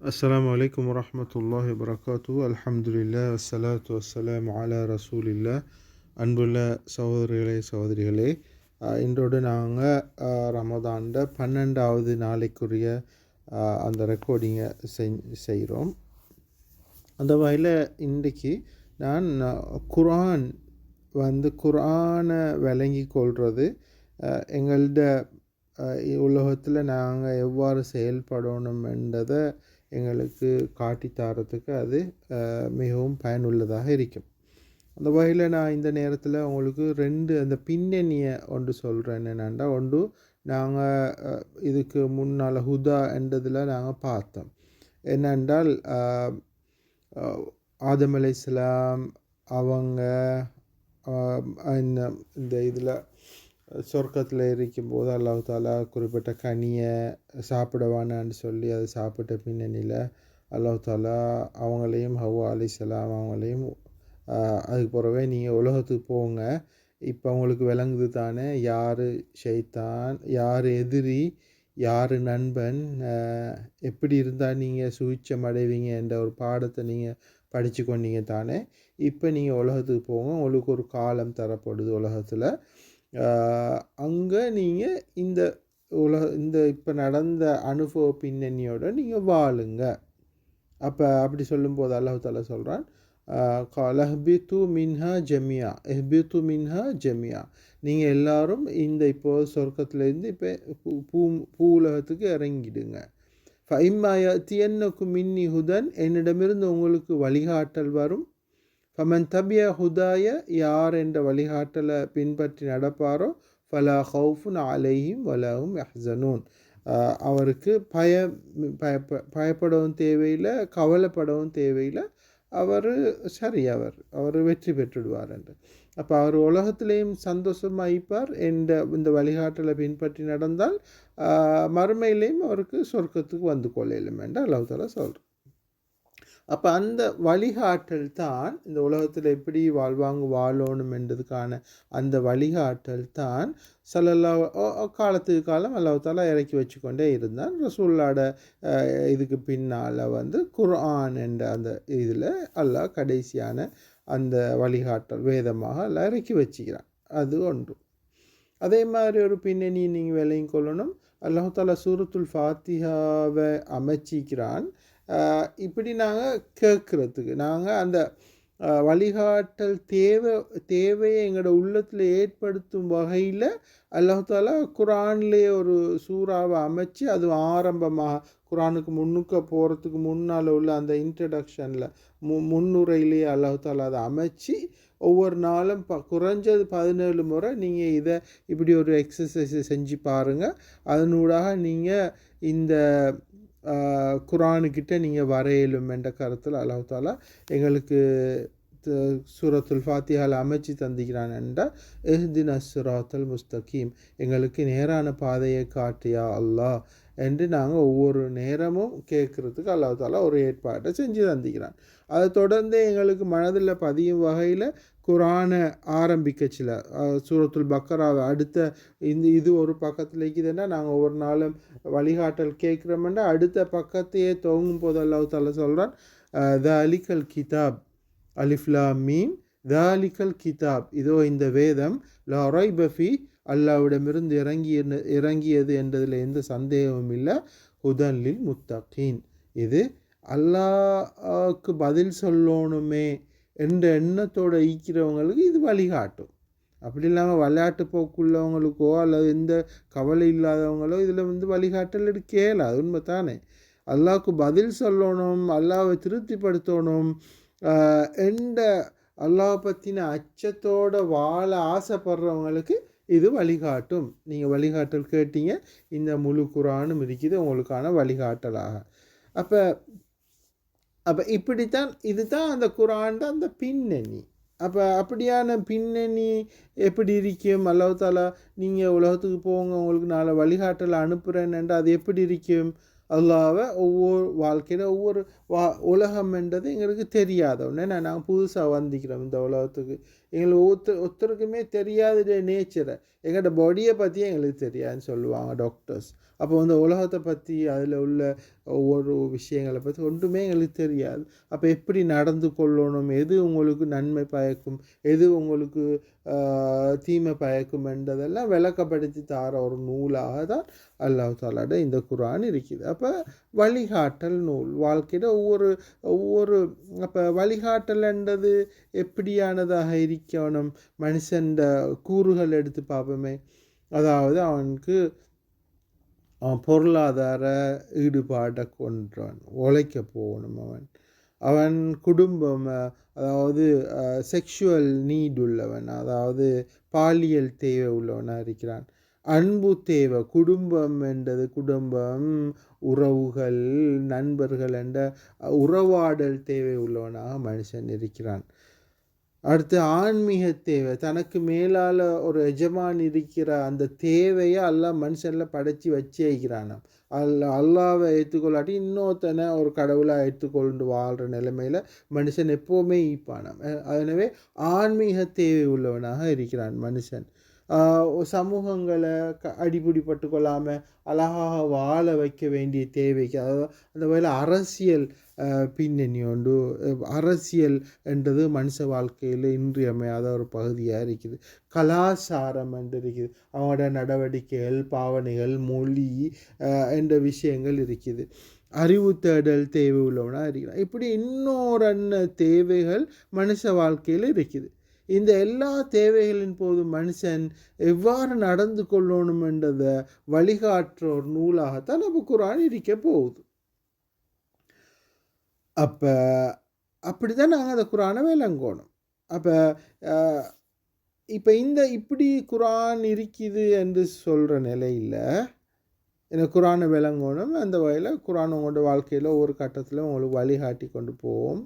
السلام عليكم ورحمة الله وبركاته الحمد لله والصلاة والسلام على رسول الله அன்புள்ள சகோதரிகளே சகோதரிகளே அஹ் இன்றோடு நாங்கள் ரமதான்ட பன்னெண்டாவது நாளைக்குரிய அஹ், அந்த ரெக்கார்டிங்கை செய் செய்கிறோம் அந்த வகையில் இன்றைக்கு நான் அஹ், குர்ஆன் வந்து குர்ஆனை விளங்கி கொள்வது எங்கள்ட உலகத்தில் நாங்கள் எவ்வாறு செயல்படணும் என்றதை எங்களுக்கு காட்டி தரத்துக்கு அது மிகவும் பயனுள்ளதாக இருக்கும். அந்த வகையில் நான் இந்த நேரத்தில் உங்களுக்கு ரெண்டு அந்த பின்னணியை ஒன்று சொல்கிறேன் என்னென்னா ஒன்று நாங்கள் இதுக்கு முன்னால் ஹுதா என்றதில் நாங்கள் பார்த்தோம். என்னென்றால் ஆதமலை இஸ்லாம் அவங்க இந்த இதில் சொர்க்கத்தில் இருக்கும்போது அல்லாஹ் தாலா குறிப்பிட்ட கனியை சாப்பிடுவானான்னு சொல்லி அதை சாப்பிட்ட பின்னணியில் அல்லாஹ் தாலா அவங்களையும் ஹவ்வா அலிசலாம் அவங்களையும் அதுக்கு பிறவே நீங்கள் உலகத்துக்கு போங்க. இப்போ உங்களுக்கு விளங்குது தானே யார் ஷைத்தான் யார் எதிரி யார் நண்பன் எப்படி இருந்தால் நீங்கள் சுவிச்சம் அடைவீங்க என்ற ஒரு பாடத்தை நீங்கள் படித்து கொண்டீங்க தானே. இப்போ நீங்கள் உலகத்துக்கு போங்க உங்களுக்கு ஒரு காலம் தரப்படுது உலகத்தில். அங்கே நீங்கள் இந்த உலக இந்த இப்போ நடந்த அனுபவ பின்னணியோட நீங்கள் வாழுங்க. அப்போ அப்படி சொல்லும்போது அல்லாஹ் தாலா சொல்கிறான் கலஹ்பித்து மின்ஹா ஜமியா எஹ்பித்து மின்ஹா ஜமியா. நீங்கள் எல்லாரும் இந்த இப்போ சொர்க்கத்துலேருந்து இப்போ பூ பூ பூ உலகத்துக்கு இறங்கிடுங்க. ஃபைம்மா தியன்னுக்கு மின்னி ஹுதன் என்னிடமிருந்து உங்களுக்கு வழிகாட்டல் வரும். ஃபமன் தபிய ஹுதாய யார் என்ற வழிகாட்டலை பின்பற்றி நடப்பாரோ ஃபலா ஹவுஃபுன் அலையும் வலாவும் யஹ்சனூன் அவருக்கு பய பயப்ப பயப்படவும் தேவையில்லை கவலைப்படவும் தேவையில்லை. அவர் சரி அவர் அவர் வெற்றி பெற்றுடுவார் என்று. அப்போ அவர் உலகத்திலேயும் சந்தோஷமாயிப்பார் என்ற இந்த வழிகாட்டலை பின்பற்றி நடந்தால் மறுமையிலேயும் அவருக்கு சொர்க்கத்துக்கு வந்து கொள்ளையிலும் என்று அல்லாஹ் சொல்கிறார் அப்போ அந்த வழிகாட்டல் தான் இந்த உலகத்தில் எப்படி வாழ்வாங்க வாழணும் என்றதுக்கான அந்த வழிகாட்டல் தான் சலல்லா காலத்துக்கு காலம் அல்லாஹ் தாலா இறக்கி வச்சுக்கொண்டே இருந்தான். ரசூல்லாட இதுக்கு பின்னால் வந்து குர்ஆன் என்ற அந்த இதில் அல்லாஹ் கடைசியான அந்த வழிகாட்டல் வேதமாக எல்லாம் இறக்கி வச்சுக்கிறான். அது ஒன்று. அதே மாதிரி ஒரு பின்னணி நீங்கள் விலையும் கொள்ளணும். அல்லாஹ் சூரத்துல் ஃபாத்திஹாவை அமைச்சிக்கிறான். இப்படி நாங்கள் கேட்குறதுக்கு நாங்கள் அந்த வழிகாட்டல் தேவை தேவையை எங்களோட உள்ளத்தில் ஏற்படுத்தும் வகையில் அல்லாஹாலா குரான்லேயே ஒரு சூறாவை அமைச்சு அது ஆரம்பமாக குரானுக்கு முன்னுக்க போகிறதுக்கு முன்னால் உள்ள அந்த இன்ட்ரடக்ஷனில் மு முன்னுரையிலேயே அல்லாகுதாலா அதை அமைச்சு ஒவ்வொரு நாளும் ப குறைஞ்சது பதினேழு முறை நீங்கள் இதை இப்படி ஒரு எக்ஸசைஸை செஞ்சு பாருங்கள் அதனூடாக நீங்கள் இந்த குரானுக்கிட்ட நீங்கள் வரையலும் என்ற கருத்தில் அல்லாஹ் தாலா எங்களுக்கு சூரத்துல் ஃபாத்தியால் அமைச்சு தந்திக்கிறான் என்றால் எஹ்தின் அஸ்ராத்தல் முஸ்தகீம். எங்களுக்கு நேரான பாதையை காட்டியா அல்லாஹ். என்று நாங்கள் ஒவ்வொரு நேரமும் கேட்குறதுக்கு அல்லாஹ் தாலா ஒரு ஏற்பாட்டை செஞ்சு தந்திக்கிறான் அதை தொடர்ந்து எங்களுக்கு மனதில் பதியும் வகையில் குரானை ஆரம்பிக்கச்சில சூரத்துல் பக்கராவை அடுத்த இந்த இது ஒரு பக்கத்தில் இருக்குதுன்னா நாங்கள் ஒவ்வொரு நாளும் வழிகாட்டல் கேட்குறோம்னா அடுத்த பக்கத்தையே துவங்கும் போது அல்லாஹ் தாலா சொல்கிறான் த அலிகல் கிதாப் அலிஃப்லா மீம் அலிகல் கிதாப். இதோ இந்த வேதம் லா பஃபி அல்லாவிடமிருந்து இறங்கிய இறங்கியது என்றதில் எந்த சந்தேகமும் இல்லை. ஹுதன்லில் முத்தகீன். இது அல்லாவுக்கு பதில் சொல்லணுமே என்ற எண்ணத்தோட ஈக்கிறவங்களுக்கு இது வழிகாட்டும். அப்படி இல்லாமல் விளையாட்டு போக்குள்ளவங்களுக்கோ அல்லது எந்த கவலை இல்லாதவங்களோ இதில் வந்து வழிகாட்டல் எடுக்கல அது உண்மை தானே அல்லாவுக்கு பதில் சொல்லணும் அல்லாவை திருப்திப்படுத்தணும் எந்த அல்லாவை அல்லாஹ் பற்றின அச்சத்தோட வாழ ஆசைப்படுறவங்களுக்கு இது வழிகாட்டும். நீங்கள் வழிகாட்டல் கேட்டீங்க இந்த முழு குரானும் இருக்குது உங்களுக்கான வழிகாட்டலாக. அப்போ அப்போ இப்படித்தான் இதுதான் அந்த குரான் அந்த பின்னணி. அப்போ அப்படியான பின்னணி எப்படி இருக்கும்? அல்லாஹ் தாலா நீங்கள் உலகத்துக்கு போங்க உங்களுக்கு நாளை வழிகாட்டலை அனுப்புகிறேன்னு அது எப்படி இருக்கும்? அல்லாவை ஒவ்வொரு வாழ்க்கையில் ஒவ்வொரு வா உலகம் என்றது எங்களுக்கு தெரியாத உடனே நான் நாங்கள் புதுசாக வந்திக்கிறோம் இந்த உலகத்துக்கு. எங்களுக்கு ஒருத்தர் ஒருத்தருக்குமே தெரியாத நேச்சரை எங்கள்கிட்ட பாடியை பற்றி எங்களுக்கு தெரியாதுன்னு சொல்லுவாங்க டாக்டர்ஸ் அப்போ வந்து உலகத்தை பற்றி அதில் உள்ள ஒவ்வொரு விஷயங்களை பற்றி ஒன்றுமே எங்களுக்கு தெரியாது. அப்போ எப்படி நடந்து கொள்ளணும் எது உங்களுக்கு நன்மை பயக்கும் எது உங்களுக்கு தீமை பயக்கும் என்றதெல்லாம் விளக்கப்படுத்தி தார ஒரு நூலாக தான் அல்லாஹ் தாலாட இந்த குரான் இருக்குது. அப்போ வழிகாட்டல் நூல் வாழ்க்கையில் ஒவ்வொரு ஒவ்வொரு அப்போ வழிகாட்டல் என்றது எப்படியானதாக இருக்கணும் மனுஷன் கூறுகள் எடுத்து பார்ப்போமே. அதாவது அவனுக்கு அவன் பொருளாதார ஈடுபாட்டை கொன்றவன் உழைக்க போகணும் அவன். அவன் குடும்பம் அதாவது செக்ஷுவல் நீட் உள்ளவன் அதாவது பாலியல் தேவை உள்ளவனாக இருக்கிறான். அன்பு தேவை குடும்பம் என்றது குடும்பம் உறவுகள் நண்பர்கள் என்ற உறவாடல் தேவை உள்ளவனாக மனுஷன் இருக்கிறான். அடுத்து ஆன்மீக தேவை. தனக்கு மேலால் ஒரு எஜமான் இருக்கிற அந்த தேவையை அல்லாஹ் மனுஷனில் படைச்சி வச்சு வைக்கிறானாம். அல்ல அல்லாவை ஏற்றுக்கொள்ளாட்டி இன்னொருத்தனை ஒரு கடவுளாக ஏற்றுக்கொண்டு வாழ்கிற நிலைமையில் மனுஷன் எப்போவுமே ஈப்பானாம் எனவே ஆன்மீக தேவை உள்ளவனாக இருக்கிறான் மனுஷன். சமூகங்களை க அடிபிடிப்பட்டு கொள்ளாமல் அழகாக வாழ வைக்க வேண்டிய தேவைக்கு அதாவது அந்த வகையில் அரசியல் பின்னணி உண்டு. அரசியல் என்றது மனுஷ வாழ்க்கையில் இன்றியமையாத ஒரு பகுதியாக இருக்குது. கலாச்சாரம் என்று இருக்குது. அவங்களோட நடவடிக்கைகள் பாவனைகள் மொழி என்ற விஷயங்கள் இருக்குது. அறிவு தேடல் தேவை உள்ளவனாக இருக்கிறான். இப்படி இன்னொரு தேவைகள் மனுஷ வாழ்க்கையில் இருக்குது. இந்த எல்லா தேவைகளின் போது மனுஷன் எவ்வாறு நடந்து கொள்ளணும் என்றதை வழிகாட்டுற ஒரு நூலாகத்தான் நம்ம குரான் இருக்க போகுது. அப்போ அப்படி தான் நாங்கள் அந்த குரானை விளங்கணும். அப்போ இப்போ இந்த இப்படி குரான் இருக்குது என்று சொல்கிற நிலையில் இந்த குரானை விளங்கணும். அந்த வகையில் குரான் உங்களோட வாழ்க்கையில் ஒவ்வொரு கட்டத்தில் உங்களுக்கு வழிகாட்டி கொண்டு போவோம்.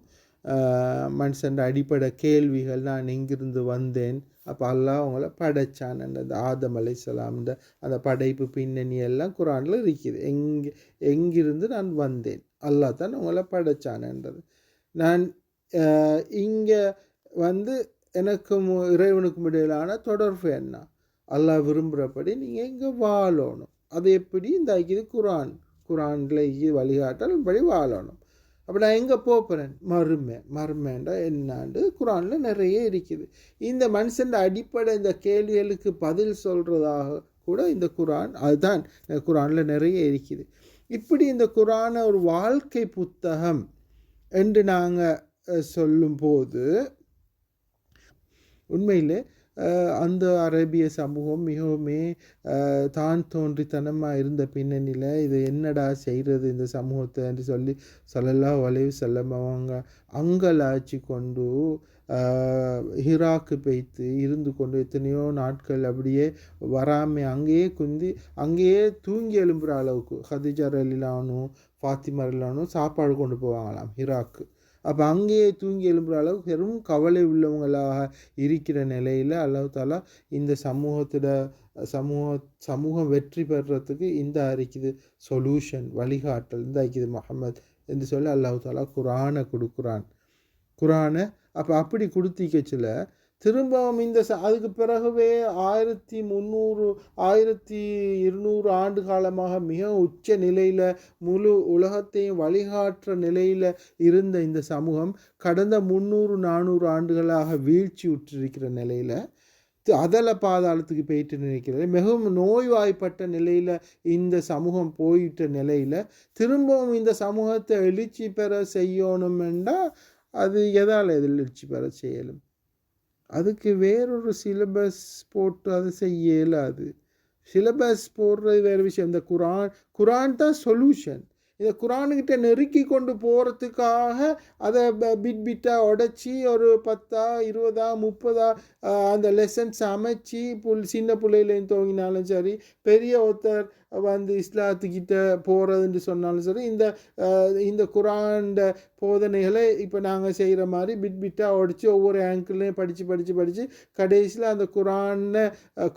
மனுஷன் அடிப்படை கேள்விகள் நான் எங்கிருந்து வந்தேன்? அப்போ அல்லாஹ் அவங்கள படைச்சான். அந்த ஆதம் அலைசலாம் இந்த அந்த படைப்பு பின்னணி எல்லாம் குரானில் இருக்குது. எங்கே எங்கிருந்து நான் வந்தேன்? அல்லாஹ் தான் அவங்கள படைச்சான்ன்றது நான் இங்கே வந்து எனக்கும் இறைவனுக்கும் இடையிலான தொடர்பு என்ன? அல்லாஹ் விரும்புகிறபடி நீங்கள் இங்கே வாழணும். அது எப்படி? இந்த இது குரான். குரானில் வழிகாட்டல் படி வாழணும். அப்போ நான் எங்கே போகிறேன் மருமை மருமைண்டா என்னாண்டு? குரானில் நிறைய இருக்குது. இந்த மனுஷன் அடிப்படை இந்த கேள்விகளுக்கு பதில் சொல்கிறதாக கூட இந்த குரான் அதுதான். குரானில் நிறைய இருக்குது. இப்படி இந்த குரானை ஒரு வாழ்க்கை புத்தகம் என்று நாங்கள் சொல்லும்போது உண்மையில் அந்த அரேபிய சமூகம் மிகவுமே தான் தோன்றித்தனமாக இருந்த பின்னணியில் இது என்னடா செய்கிறது இந்த சமூகத்தை என்று சொல்லி சொல்லலாம் வளைவு செல்லம் அவங்க அங்கலாச்சி கொண்டு ஹிராக்கு பெய்த்து இருந்து கொண்டு எத்தனையோ நாட்கள் அப்படியே வராமல் அங்கேயே குந்தி அங்கேயே தூங்கி எழும்புகிற அளவுக்கு ஹதிஜர் அலிலானும் ஃபாத்திமர் அலிலானும் சாப்பாடு கொண்டு போவாங்களாம் ஹிராக்கு. அப்போ அங்கேயே தூங்கி எழும்புகிற அளவு பெரும் கவலை உள்ளவங்களாக இருக்கிற நிலையில் அல்லாஹ் தாலா இந்த சமூகத்தில் சமூக சமூகம் வெற்றி பெறுறதுக்கு இந்த அறிக்குது சொல்யூஷன் வழிகாட்டல். இந்த அறிக்குது முகமது என்று சொல்லி அல்லாஹ் தாலா குரானை கொடுக்குறான். குரானை அப்போ அப்படி கொடுத்திக்கச்சில் திரும்பவும் இந்த அதுக்கு பிறகுவே ஆயிரத்தி முந்நூறு ஆயிரத்தி இருநூறு ஆண்டு காலமாக மிக உச்ச நிலையில் முழு உலகத்தையும் வழிகாட்டுற நிலையில் இருந்த இந்த சமூகம் கடந்த முந்நூறு நானூறு ஆண்டுகளாக வீழ்ச்சி உற்றிருக்கிற நிலையில் அதல பாதாளத்துக்கு போயிட்டு நினைக்கிறது மிகவும் நோய்வாய்ப்பட்ட நிலையில் இந்த சமூகம் போயிட்ட நிலையில் திரும்பவும் இந்த சமூகத்தை எழுச்சி பெற செய்யணுமெண்டா அது எதால் எழுச்சி பெற செய்யலும்? அதுக்கு வேறொரு சிலபஸ் போட்டு அதை செய்ய இயலாது. சிலபஸ் போடுறது வேறு விஷயம். இந்த குரான் குரான் தான் சொல்யூஷன் இதை குரானுக்கிட்ட நெருக்கி கொண்டு போகிறதுக்காக அதை பிட் பிட்டாக உடச்சி ஒரு பத்தா இருபதா முப்பதா அந்த லெசன்ஸ் அமைச்சு புல் சின்ன பிள்ளையிலேருந்து துவங்கினாலும் சரி பெரிய ஒருத்தர் வந்து இஸ்லாத்துக்கிட்ட போகிறதுன்னு சொன்னாலும் சரி இந்த இந்த குரான்ட போதனைகளை இப்போ நாங்கள் செய்கிற மாதிரி பிட் பிட்டாக உடச்சி ஒவ்வொரு ஆங்கிள்லையும் படித்து படித்து படித்து கடைசியில் அந்த குரானை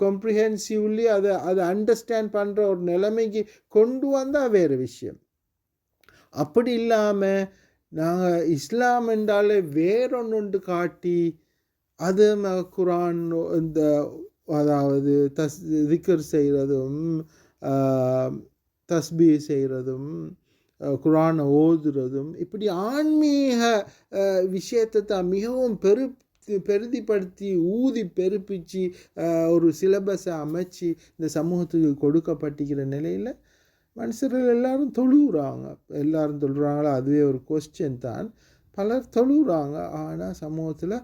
கம்ப்ரிஹென்சிவ்லி அதை அதை அண்டர்ஸ்டாண்ட் பண்ணுற ஒரு நிலைமைக்கு கொண்டு வந்தால் வேறு விஷயம். அப்படி இல்லாமல் நாங்கள் இஸ்லாம் என்றாலே வேறொன்று காட்டி அது ம- குரான் இந்த அதாவது தஸ் திக்கர் செய்கிறதும் தஸ்பீ செய்கிறதும் குரானை ஓதுறதும் இப்படி ஆன்மீக விஷயத்தை தான் மிகவும் பெரு பெருதிப்படுத்தி ஊதி பெருப்பிச்சு ஒரு சிலபஸை அமைச்சு இந்த சமூகத்துக்கு கொடுக்கப்பட்டிருக்கிற நிலையில் மனுஷர்கள் எல்லாரும் தொழுகிறாங்க எல்லாரும் தொழுகிறாங்களா அதுவே ஒரு கொஸ்டின் தான். பலர் தொழுகிறாங்க ஆனால் சமூகத்தில்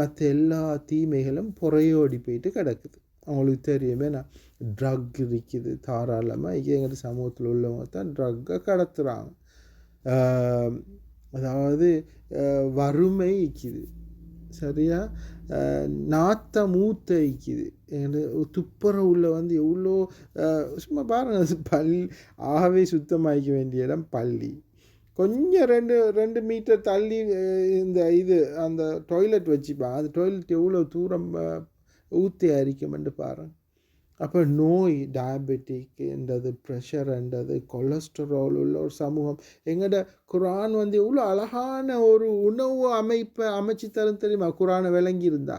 மற்ற எல்லா தீமைகளும் புறையோடி போயிட்டு கிடக்குது. அவங்களுக்கு தெரியுமே நான் ட்ரக் இருக்குது. தாராளமாக எங்கள் சமூகத்தில் உள்ளவங்க தான் ட்ரக்கை கடத்துகிறாங்க அதாவது வறுமை இருக்குது. சரியா? நாத்த மூத்த இருக்குது எங்களுக்கு துப்புரவுள்ள வந்து எவ்வளோ சும்மா பாருங்க. பல் ஆகவே சுத்தமாக்க வேண்டிய இடம் பள்ளி. கொஞ்சம் ரெண்டு ரெண்டு மீட்டர் தள்ளி இந்த இது அந்த டாய்லெட் வச்சுப்பாங்க. அந்த டாய்லெட் எவ்வளோ தூரம் ஊற்றி ஊத்தி அரிக்குமென்று பாருங்க. அப்போ நோய் டயபெட்டிக்ன்றது ப்ரெஷர்ன்றது கொலஸ்ட்ரால் உள்ள ஒரு சமூகம். எங்கட குரான் வந்து எவ்வளோ அழகான ஒரு உணவு அமைப்பை அமைச்சு தரும் தெரியுமா? குரானை விளங்கி இருந்தா.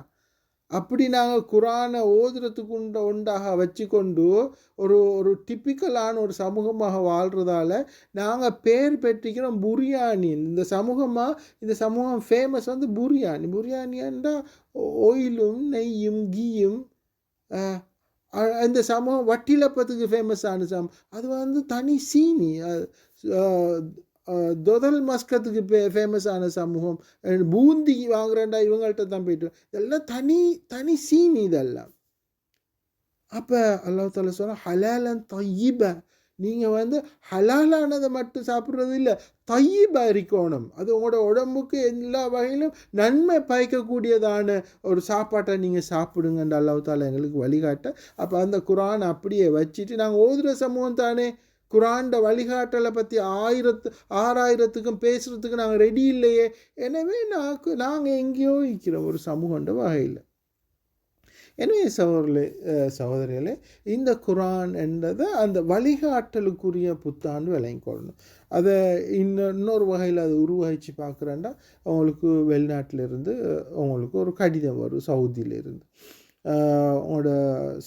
அப்படி நாங்கள் குரானை ஓதுறதுக்கு உண்ட உண்டாக வச்சுக்கொண்டு ஒரு ஒரு டிப்பிக்கலான ஒரு சமூகமாக வாழ்கிறதால நாங்கள் பேர் பெற்றிக்கிறோம் புரியாணி. இந்த சமூகமாக இந்த சமூகம் ஃபேமஸ் வந்து புரியாணி. புரியாணின்னா ஆயிலும் நெய்யும் கீயும் இந்த சமூகம் வட்டிலப்பத்துக்கு ஃபேமஸான சமூகம் அது வந்து தனி சீனி. தொதல் மஸ்கத்துக்கு ஃபே ஃபேமஸான சமூகம் பூந்தி வாங்குறேன்டா இவங்கள்ட்ட தான் போயிட்டு இதெல்லாம் தனி தனி சீனி இதெல்லாம். அப்போ அல்லாஹ் தாலா சொன்னா ஹலாலன் தையிப நீங்கள் வந்து ஹலாலானதை மட்டும் சாப்பிட்றது இல்லை தையீபாக இருக்கணும். அது உங்களோட உடம்புக்கு எல்லா வகையிலும் நன்மை பயக்கக்கூடியதான ஒரு சாப்பாட்டை நீங்கள் சாப்பிடுங்கன்ற அளவுத்தால் எங்களுக்கு வழிகாட்ட. அப்போ அந்த குரான் அப்படியே வச்சுட்டு நாங்கள் ஓதுகிற சமூகம் தானே? குரான்ட வழிகாட்டலை பற்றி ஆயிரத்து ஆறாயிரத்துக்கும் பேசுகிறதுக்கு நாங்கள் ரெடி இல்லையே? எனவே நான் நாங்கள் எங்கேயோ இருக்கிறோம் ஒரு சமூகன்ற வகையில். எனவே சகோதரே சகோதரிகளே இந்த குரான் என்றதை அந்த வழிகாட்டலுக்குரிய புத்தாண்டு விளங்கி கொள்ளணும். அதை இன்னும் இன்னொரு வகையில் அதை உருவகிச்சு பார்க்குறேன்டா அவங்களுக்கு வெளிநாட்டிலிருந்து அவங்களுக்கு ஒரு கடிதம் வரும் சவுதியிலேருந்து. உங்களோட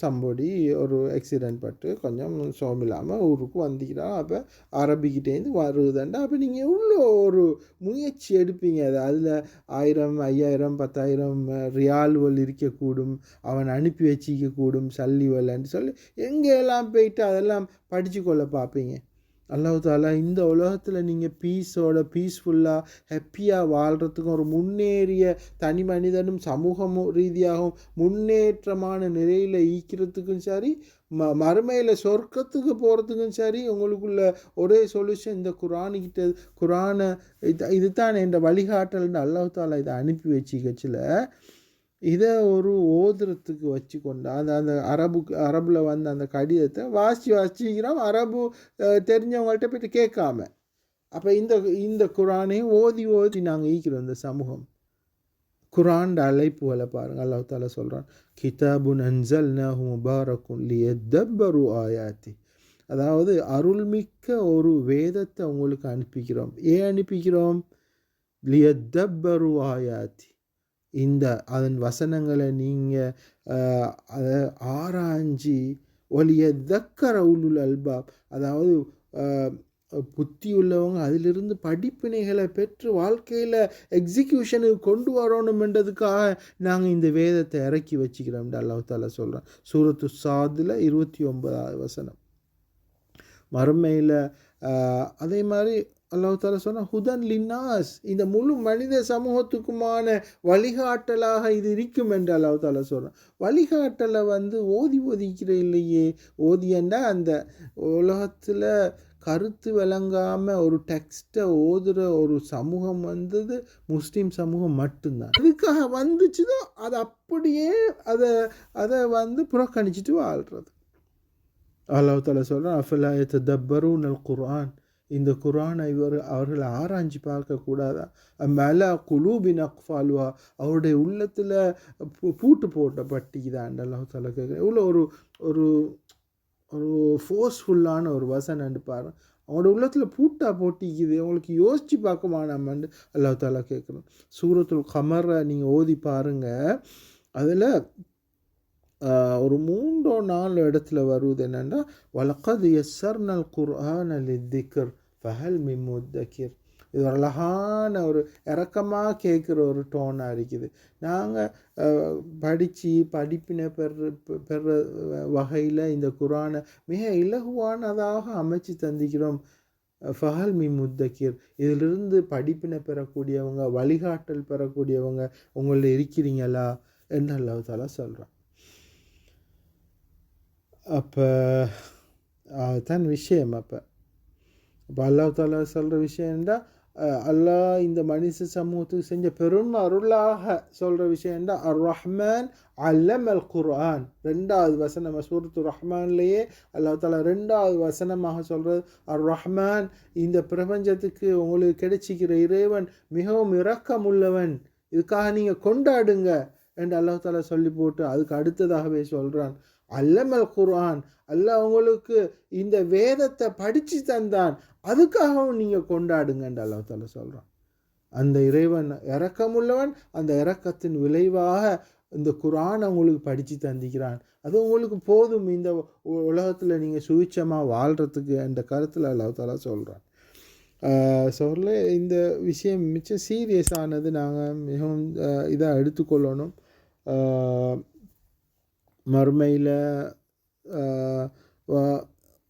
சம்படி ஒரு ஆக்சிடெண்ட் பட்டு கொஞ்சம் சோமில்லாமல் ஊருக்கு வந்திக்கிறான் அப்போ அரபிக்கிட்டேருந்து வருதுண்டா அப்போ நீங்கள் எவ்வளோ ஒரு முயற்சி எடுப்பீங்க? அது அதில் ஆயிரம் ஐயாயிரம் பத்தாயிரம் ரியால்வல் இருக்கக்கூடும் அவன் அனுப்பி வச்சிக்கக்கூடும் சல்லி வல்லன்னு சொல்லி எங்கெல்லாம் போயிட்டு அதெல்லாம் படித்து கொள்ள பார்ப்பீங்க? அல்லாஹ் தாலா இந்த உலகத்தில் நீங்கள் பீஸோட பீஸ்ஃபுல்லாக ஹாப்பியாக வாழ்கிறதுக்கும் ஒரு முன்னேறிய தனி மனிதனும் சமூகமும் ரீதியாகவும் முன்னேற்றமான நிலையில் ஈக்கிறதுக்கும் சரி ம மறுமையில் சொர்க்கத்துக்கு போகிறதுக்கும் சரி உங்களுக்குள்ள ஒரே சொல்யூஷன் இந்த குரானுக்கிட்ட குரானை இது இதுதான் என்ற வழிகாட்டல்னு அல்லாஹாலா இதை அனுப்பி வச்சுக்கச்சில் இதை ஒரு ஓதுறதுக்கு வச்சு கொண்டு அந்த அந்த அரபுக்கு அரபில் வந்த அந்த கடிதத்தை வாசி வாசிக்கிறோம் அரபு தெரிஞ்சவங்கள்ட்ட போய்ட்டு கேட்காம. அப்போ இந்த இந்த குரானையும் ஓதி ஓதி நாங்கள் ஈக்கிறோம் இந்த சமூகம். குரான் அழைப்புகளை பாருங்கள் அல்லாஹ் தாலா சொல்கிறான் கிதாபுன் அன்சல் நஹு முபாரக்கும் லியத்தப்பரு ஆயாத்தி. அதாவது அருள்மிக்க ஒரு வேதத்தை உங்களுக்கு அனுப்பிக்கிறோம். ஏன் அனுப்பிக்கிறோம்? லியத்தப்பரு ஆயாத்தி. இந்த அதன் வசனங்களை நீங்கள் அதை ஆராய்ஞ்சி ஒலிய தக்கர உலுல் அல்பாப். அதாவது புத்தி உள்ளவங்க அதிலிருந்து படிப்பினைகளை பெற்று வாழ்க்கையில் எக்ஸிக்யூஷனுக்கு கொண்டு வரணுமென்றதுக்காக நாங்கள் இந்த வேதத்தை இறக்கி வச்சுக்கிறோம் அல்லாஹ் சொல்கிறேன் சூரத்து சாதில் இருபத்தி ஒன்பதாவது வசனம். மறுமையில் அதே மாதிரி அல்லாஹு தாலா சொன்னால் ஹுதன் லின்னாஸ். இந்த முழு மனித சமூகத்துக்குமான வழிகாட்டலாக இது இருக்கும் என்று அல்லாஹு தாலா சொல்கிறான் வழிகாட்டலை வந்து ஓதி ஓதிக்கிற இல்லையே. ஓதியண்டா அந்த உலகத்தில் கருத்து விளங்காமல் ஒரு டெக்ஸ்ட்டை ஓதுகிற ஒரு சமூகம் வந்தது முஸ்லீம் சமூகம் மட்டும்தான். அதுக்காக வந்துச்சுதோ அது அப்படியே அதை அதை வந்து புறக்கணிச்சிட்டு வாழ்கிறது அல்லாஹ் தாலா சொல்கிறான் அஃபலா தப்பரூன் அல் குர்ஆன்? இந்த குரானை இவர் அவர்களை ஆராய்ஞ்சு பார்க்கக்கூடாதா மலா குலூபின் அக்ஃபால்வா அவருடைய உள்ளத்தில் பூட்டு போட்ட பட்டிக்குதான் அல்லாஹு தாலா கேட்குறேன். எவ்வளோ ஒரு ஒரு ஒரு ஃபோர்ஸ்ஃபுல்லான ஒரு வசனன்னு பாரு. அவங்களோட உள்ளத்தில் பூட்டா போட்டிக்குது. அவங்களுக்கு யோசித்து பார்க்கமா நம்மன்னு அல்லாஹ் தாலா கேட்குறோம் சூரத்துல் கமரை நீங்கள் ஓதி பாருங்கள் அதில் ஒரு மூன்றோ நாலு இடத்துல வருவது என்னென்னா வழக்கது எஸ்ஆர்னல் குர்ஆன் அலி திக்கர் ஃபஹல் மிமுத்தக்கிர் இது ஒரு அழகான ஒரு இறக்கமாக கேட்குற ஒரு டோனாக இருக்குது நாங்கள் படித்து படிப்பினை பெற பெற வகையில் இந்த குரானை மிக இலகுவானதாக அமைச்சு தந்திக்கிறோம் ஃபஹல் மி முத்தக்கீர் இதிலிருந்து படிப்பினை பெறக்கூடியவங்க வழிகாட்டல் பெறக்கூடியவங்க உங்களில் இருக்கிறீங்களா என்று அல்லாஹால சொல்கிறான் அப்போ அதுதான் விஷயம் அப்போ அப்போ அல்லா தாலா சொல்கிற விஷயம் என்றால் அல்லாஹ் இந்த மனித சமூகத்துக்கு செஞ்ச பெரும் அருளாக சொல்கிற விஷயம்டா அர் ரஹ்மான் அல்லம் அல் குர்ஆன். ரெண்டாவது வசனம் சூரத்து ரஹ்மான்லேயே அல்லா தாலா ரெண்டாவது வசனமாக சொல்கிறது அர் ரஹ்மான் இந்த பிரபஞ்சத்துக்கு உங்களுக்கு கிடைச்சிக்கிற இறைவன் மிகவும் இரக்கம் உள்ளவன் இதுக்காக நீங்கள் கொண்டாடுங்க என்று அல்லா தாலா சொல்லி போட்டு அதுக்கு அடுத்ததாகவே சொல்கிறான் அல்லமல் குர்ஆன். அல்லாஹ் உங்களுக்கு இந்த வேதத்தை படித்து தந்தான். அதுக்காகவும் நீங்கள் கொண்டாடுங்கன்னு அல்லா தாலா சொல்கிறான் அந்த இறைவன் இறக்கமுள்ளவன் அந்த இறக்கத்தின் விளைவாக இந்த குரான் உங்களுக்கு படித்து தந்திக்கிறான். அது உங்களுக்கு போதும். இந்த உலகத்தில் நீங்கள் சுவிச்சமாக வாழ்கிறதுக்கு என்ற கருத்தில் அல்லாஹ் சொல்கிறான் சொல்ல இந்த விஷயம் மிச்சம் சீரியஸானது நாங்கள் மிகவும் இதாக எடுத்துக்கொள்ளணும். மறுமையில்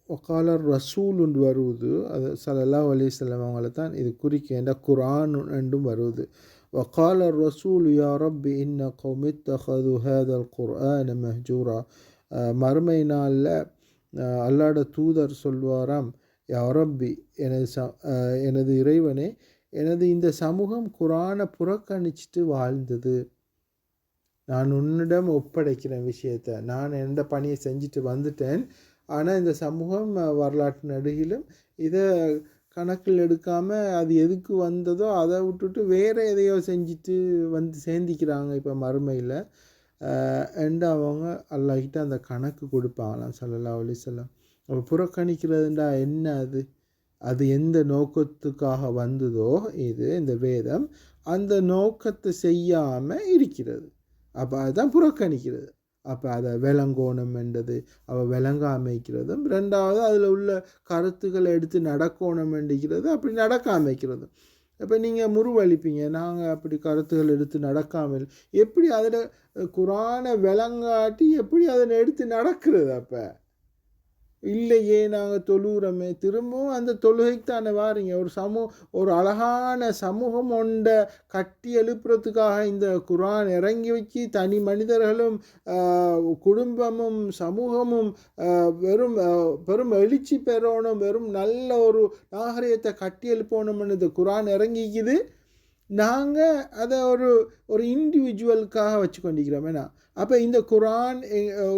ஒக்காலர் ரசூல் ஒன்று வருவது அது சலல்லா அலிஸ்லாம் அவங்கள தான் இது குறிக்கின்ற குரான் என்றும் வருவது وقال الرسول يا رب إن قوم اتخذوا هذا القرآن مهجورا மறுமை நாளில் அல்லாட தூதர் சொல்வாராம் யா ரப்பி எனது ச எனது இறைவனே எனது இந்த சமூகம் குரானை புறக்கணிச்சிட்டு வாழ்ந்தது நான் உன்னிடம் ஒப்படைக்கிறேன் விஷயத்தை. நான் எந்த பணியை செஞ்சுட்டு வந்துட்டேன். ஆனால் இந்த சமூகம் வரலாற்று நடுகிலும் இதை கணக்கில் எடுக்காமல் அது எதுக்கு வந்ததோ அதை விட்டுட்டு வேறு எதையோ செஞ்சுட்டு வந்து சேர்ந்திக்கிறாங்க இப்போ மறுமையில். அண்ட் அவங்க அல்லாஹிட்ட அந்த கணக்கு கொடுப்பாங்களாம் சல்லல்லா சொல்லலாம் அப்போ புறக்கணிக்கிறதுண்டா என்ன அது? அது எந்த நோக்கத்துக்காக வந்ததோ இது இந்த வேதம் அந்த நோக்கத்தை செய்யாமல் இருக்கிறது. அப்போ அதுதான் புறக்கணிக்கிறது. அப்போ அதை விளங்கோணம் என்றது அவள் விளங்காமைக்கிறதும் ரெண்டாவது அதில் உள்ள கருத்துக்களை எடுத்து நடக்கணும் என்றிக்கிறது அப்படி நடக்காமைக்கிறதும் இப்போ நீங்கள் முருவளிப்பீங்க நாங்கள் அப்படி கருத்துக்கள் எடுத்து நடக்காமல் எப்படி அதில் குரானை விளங்காட்டி எப்படி அதில் எடுத்து நடக்கிறது அப்போ? இல்லையே நாங்கள் தொழுகிறோமே திரும்பவும் அந்த தொழுகைக்கு தானே வாரீங்க. ஒரு சமூக ஒரு அழகான சமூகம் ஒன்ற கட்டி எழுப்புறதுக்காக இந்த குரான் இறங்கி வச்சு தனி மனிதர்களும் குடும்பமும் சமூகமும் வெறும் வெறும் எழுச்சி பெறணும் வெறும் நல்ல ஒரு நாகரிகத்தை கட்டி எழுப்பணும்னு இந்த குரான் இறங்கிக்குது. நாங்கள் அதை ஒரு ஒரு இண்டிவிஜுவலுக்காக வச்சு கொண்டிருக்கிறோம் ஏன்னா அப்போ இந்த குரான்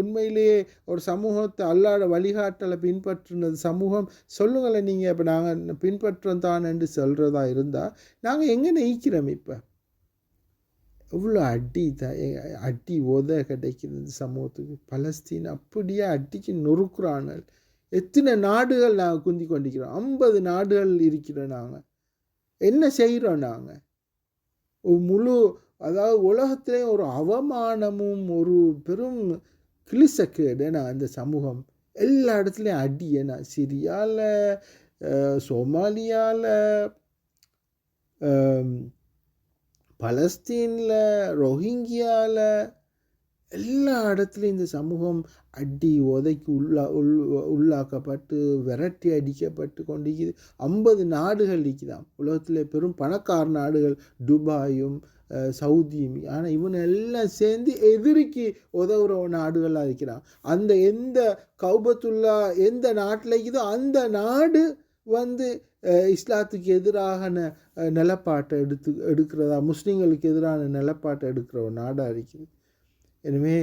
உண்மையிலேயே ஒரு சமூகத்தை அல்லாட வழிகாட்டலை பின்பற்றினது சமூகம். சொல்லுங்களேன் நீங்கள் இப்போ நாங்கள் பின்பற்றோம் தான் என்று சொல்கிறதா இருந்தால் நாங்கள் எங்கே நெய்க்கிறோம் இப்போ? எவ்வளோ அடி த அடி உத கிடைக்குது இந்த சமூகத்துக்கு. பலஸ்தீன் அப்படியே அடிக்கு நொறுக்குறாங்க. எத்தனை நாடுகள் நாங்கள் குந்தி கொண்டிருக்கிறோம் ஐம்பது நாடுகள் இருக்கிறோம் நாங்கள் என்ன செய்கிறோம் நாங்கள் முழு அதாவது உலகத்திலே ஒரு அவமானமும் ஒரு பெரும் கிளிசக்கேடு ஏன்னா அந்த சமூகம். எல்லா இடத்துலையும் அடி. ஏன்னா சிரியாவில் சோமாலியாவில் பலஸ்தீனில் ரோஹிங்கியாவில் எல்லா இடத்துலையும் இந்த சமூகம் அடி உதைக்கு உள்ளா உள் உள்ளாக்கப்பட்டு விரட்டி அடிக்கப்பட்டு கொண்டிருக்குது. ஐம்பது நாடுகள் இருக்குதாம். உலகத்தில் பெரும் பணக்கார நாடுகள் துபாயும் சவுதியும். ஆனால் இவன் எல்லாம் சேர்ந்து எதிரிக்கு உதவுற நாடுகளாக இருக்கிறான். அந்த எந்த கௌபத்துல்லா எந்த நாட்டில் இருக்குதோ அந்த நாடு வந்து இஸ்லாத்துக்கு எதிரான நிலப்பாட்டை எடுத்து எடுக்கிறதா முஸ்லீம்களுக்கு எதிரான நிலப்பாட்டை எடுக்கிற ஒரு நாடாக இருக்குது. எனவே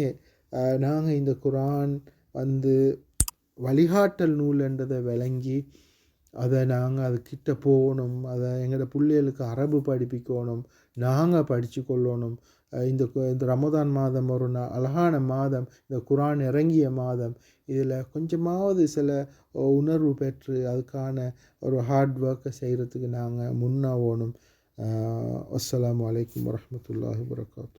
நாங்கள் இந்த குரான் வந்து வழிகாட்டல் நூல் என்றதை விளங்கி அதை நாங்கள் அதுக்கிட்ட போகணும் அதை எங்களோட பிள்ளைகளுக்கு அரபு படிப்பிக்கணும் நாங்கள் படித்து கொள்ளணும் இந்த இந்த ரமதான் மாதம் ஒரு ந- அழகான மாதம் இந்த குரான் இறங்கிய மாதம். இதில் கொஞ்சமாவது சில உணர்வு பெற்று அதுக்கான ஒரு ஹார்ட் ஒர்க்கை செய்கிறதுக்கு நாங்கள் முன்னாகணும். அஸ்லாம் வலைக்கம் வரமத்துல்லாஹி வரகாத்து